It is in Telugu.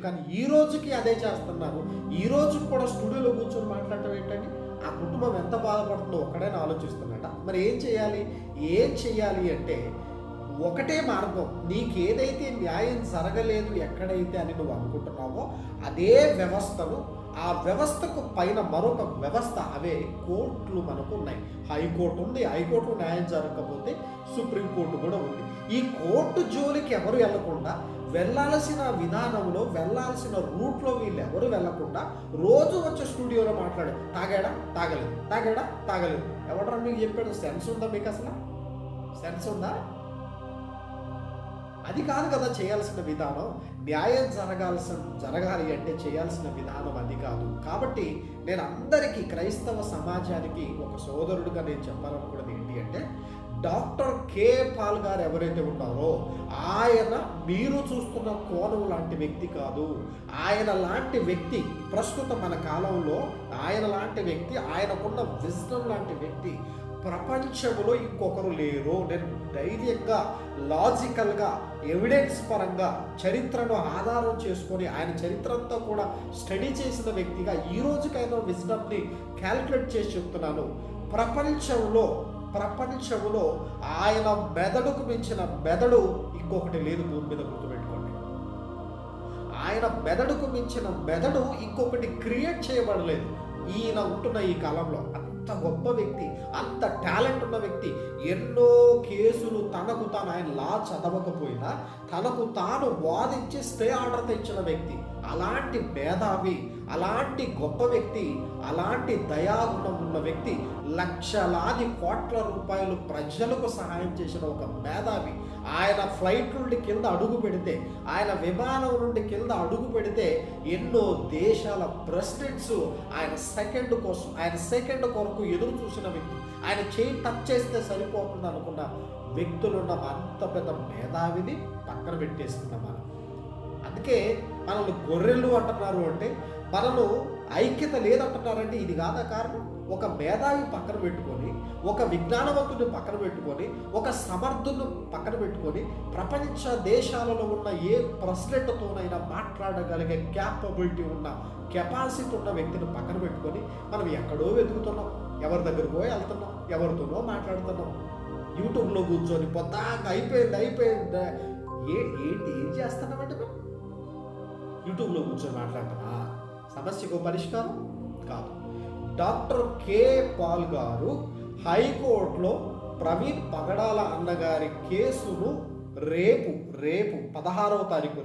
కానీ ఈ రోజుకి అదే చేస్తున్నారు. ఈ రోజు కూడా స్టూడియోలో కూర్చొని మాట్లాడటం ఏంటంటే ఆ కుటుంబం ఎంత బాధపడుతుందో ఒక్కడైనా ఆలోచిస్తున్నట మరి ఏం చేయాలి? ఏం చేయాలి అంటే ఒకటే మార్గం. నీకేదైతే న్యాయం జరగలేదు ఎక్కడైతే అని నువ్వు అనుకుంటున్నావో అదే వ్యవస్థను ఆ వ్యవస్థకు పైన మరొక వ్యవస్థ అవే కోర్టులు మనకు ఉన్నాయి హైకోర్టు ఉంది హైకోర్టు న్యాయం జరగకపోతే సుప్రీంకోర్టు కూడా ఉంది. ఈ కోర్టు జోలికి ఎవరు వెళ్ళకుండా వెళ్ళాల్సిన విధానంలో వెళ్ళాల్సిన రూట్లో వీళ్ళు ఎవరు వెళ్ళకుండా రోజు వచ్చే స్టూడియోలో మాట్లాడు తాగాడా? తాగలేదు. తాగాడా? తాగలేదు. ఎవడరా మీకు చెప్పాడు? సెన్స్ ఉందా మీకు అసలు? సెన్స్ ఉందా? అది కాదు కదా చేయాల్సిన విధానం. న్యాయం జరగాల్సిన జరగాలి అంటే చేయాల్సిన విధానం అది కాదు. కాబట్టి నేను అందరికీ క్రైస్తవ సమాజానికి ఒక సోదరుడుగా నేను చెప్పాలనుకున్నది ఏంటి అంటే డాక్టర్ కే. పాల్ గారు ఎవరైతే ఉన్నారో ఆయన మీరు చూస్తున్న కోణం లాంటి వ్యక్తి కాదు. ఆయన లాంటి వ్యక్తి ప్రస్తుతం మన కాలంలో ఆయన లాంటి వ్యక్తి ఆయనకున్న విజ్డమ్ లాంటి వ్యక్తి ప్రపంచంలో ఇంకొకరు లేరు. నేను ధైర్యంగా లాజికల్గా ఎవిడెన్స్ పరంగా చరిత్రను ఆధారం చేసుకొని ఆయన చరిత్రంతో కూడా స్టడీ చేసిన వ్యక్తిగా ఈ రోజుకైనా విజ్డమ్ని క్యాల్కులేట్ చేసి చెప్తున్నాను. ప్రపంచంలో ప్రపంచంలో ఆయన మెదడుకు మించిన మెదడు ఇంకొకటి లేదు భూమి మీద గుర్తుపెట్టుకోండి. ఆయన మెదడుకు మించిన మెదడు ఇంకొకటి క్రియేట్ చేయబడలేదు. ఈయన ఉంటున్న ఈ కాలంలో. అంత గొప్ప వ్యక్తి అంత టాలెంట్ ఉన్న వ్యక్తి ఎన్నో కేసులు తనకు తాను ఆయన లా చదవకపోయినా తనకు తాను వాదించి స్టే ఆర్డర్ తెచ్చిన వ్యక్తి. అలాంటి మేధావి అలాంటి గొప్ప వ్యక్తి అలాంటి దయాగుణం ఉన్న వ్యక్తి లక్షలాది కోట్ల రూపాయలు ప్రజలకు సహాయం చేసిన ఒక మేధావి ఆయన ఫ్లైట్ నుండి కింద అడుగు పెడితే ఆయన విమానం నుండి కింద అడుగు పెడితే ఎన్నో దేశాల ప్రెసిడెంట్స్ ఆయన సెకండ్ కోసం ఆయన సెకండ్ కొరకు ఎదురు చూసిన వ్యక్తి ఆయన చేయి టచ్ చేస్తే సరిపోతుంది అనుకున్న వ్యక్తులున్న అంత పెద్ద మేధావిని పక్కన పెట్టేస్తున్నాం మనం. అందుకే మనల్ని గొర్రెలు అంటున్నారు అంటే మనలో ఐక్యత లేదంటున్నారంటే ఇది కాదా కారణం? ఒక మేధావి పక్కన పెట్టుకొని ఒక విజ్ఞానవంతుని పక్కన పెట్టుకొని ఒక సమర్థుని పక్కన పెట్టుకొని ప్రపంచ దేశాలలో ఉన్న ఏ ప్రెసిడెంట్తోనైనా మాట్లాడగలిగే క్యాపబిలిటీ ఉన్న కెపాసిటీ ఉన్న వ్యక్తిని పక్కన పెట్టుకొని మనం ఎక్కడో వెతుకుతున్నాం. ఎవరి దగ్గరకు వెళ్తున్నాం? ఎవరితోనో మాట్లాడుతున్నాం. యూట్యూబ్లో కూర్చొని పొద్దాక అయిపోయింది అయిపోయింది. ఏ ఏంటి ఏం చేస్తున్నామంటే యూట్యూబ్లో కూర్చొని మాట్లాడుతున్నా సమస్యకు పరిష్కారం కాదు. డాక్టర్ కే. పాల్ గారు హైకోర్టులో ప్రవీణ్ పగడాల అన్నగారి కేసును రేపు రేపు పదహారవ తారీఖు